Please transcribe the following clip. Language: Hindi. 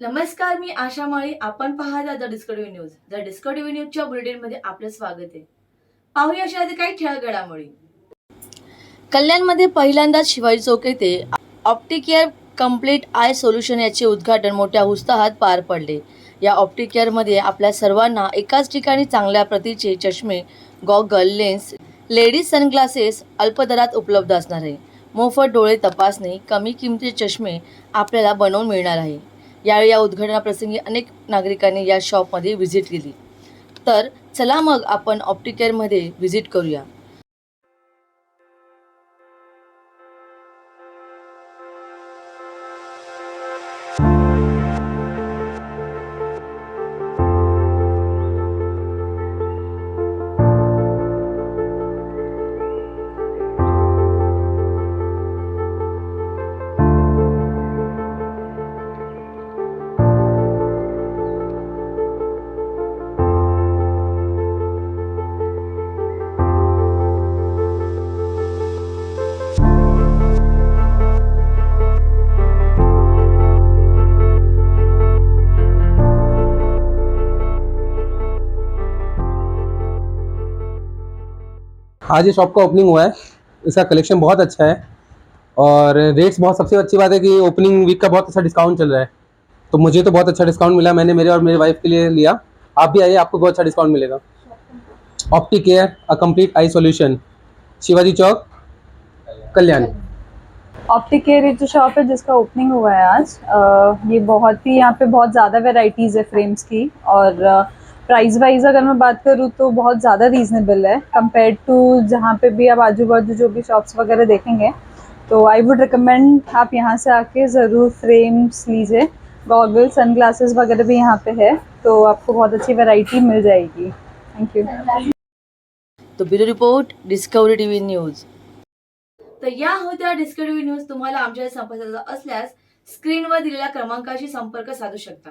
नमस्कार मी आशा माळी. आपण पाहता the Discovery news. The Discovery न्यूजच्या बुलेटिनमध्ये आपलं स्वागत आहे. पाहूया अशा काही ठळक घडामोडी कल्याणमध्ये पहिल्यांदाच शिवाजी चौक येथे ऑप्टिकेअर कंप्लीट आय सोल्युशन याचे उद्घाटन मोठ्या उत्साहात पार पडले. या ऑप्टिकेअरमध्ये आपल्या सर्वांना एकाच ठिकाणी चांगल्या प्रतीचे चष्मे गॉगल लेन्स लेडीज सनग्लासेस अल्पदरात उपलब्ध असणार आहे. मोफत डोळे तपासणी कमी किमतीचे चष्मे आपल्याला बनवून मिळणार आहे. यावेळी या उद्घाटनाप्रसंगी अनेक नागरिकांनी या शॉपमध्ये व्हिजिट केली. तर चला मग आपण ऑप्टिकेअरमध्ये व्हिजिट करूया. आज ये शॉप का ओपनिंग हुआ है। इसका कलेक्शन बहुत अच्छा है। और रेट्स बहुत सबसे अच्छी बात है कि ओपनिंग वीक का बहुत अच्छा डिस्काउंट चल रहा है। तो मुझे तो बहुत अच्छा डिस्काउंट मिला। मैंने मेरे और मेरे वाइफ के लिए लिया। आप भी आइए आपको बहुत अच्छा डिस्काउंट मिलेगा। Optic care a complete eye solution Shivaji Chowk Kalyan. Optic care जो शॉप है जिसका ओपनिंग हुआ है आज अ, ये बहुत ही यहाँ पे बहुत ज़्यादा वेराइटीज़ है फ्रेम्स की। और प्राइस वाइज अगर मैं बात करूँ तो बहुत ज़्यादा रीजनेबल है कंपेयर टू जहाँ पे भी आप आजू बाजू जो भी शॉप्स वगैरह देखेंगे तो आई वुड रिकमेंड आप यहाँ से आके ज़रूर फ्रेम्स लीजिए। गॉगल सन ग्लासेस वगैरह भी यहाँ पे है तो आपको बहुत अच्छी वैरायटी मिल जाएगी। थैंक यू तो bureau report Discovery TV news तर या होत्या डिस्कवरी न्यूज़ तुम्हाला आमच्या संपर्काचा असल्यास स्क्रीनवर दिलेल्या क्रमांकाशी संपर्क साधू शकता.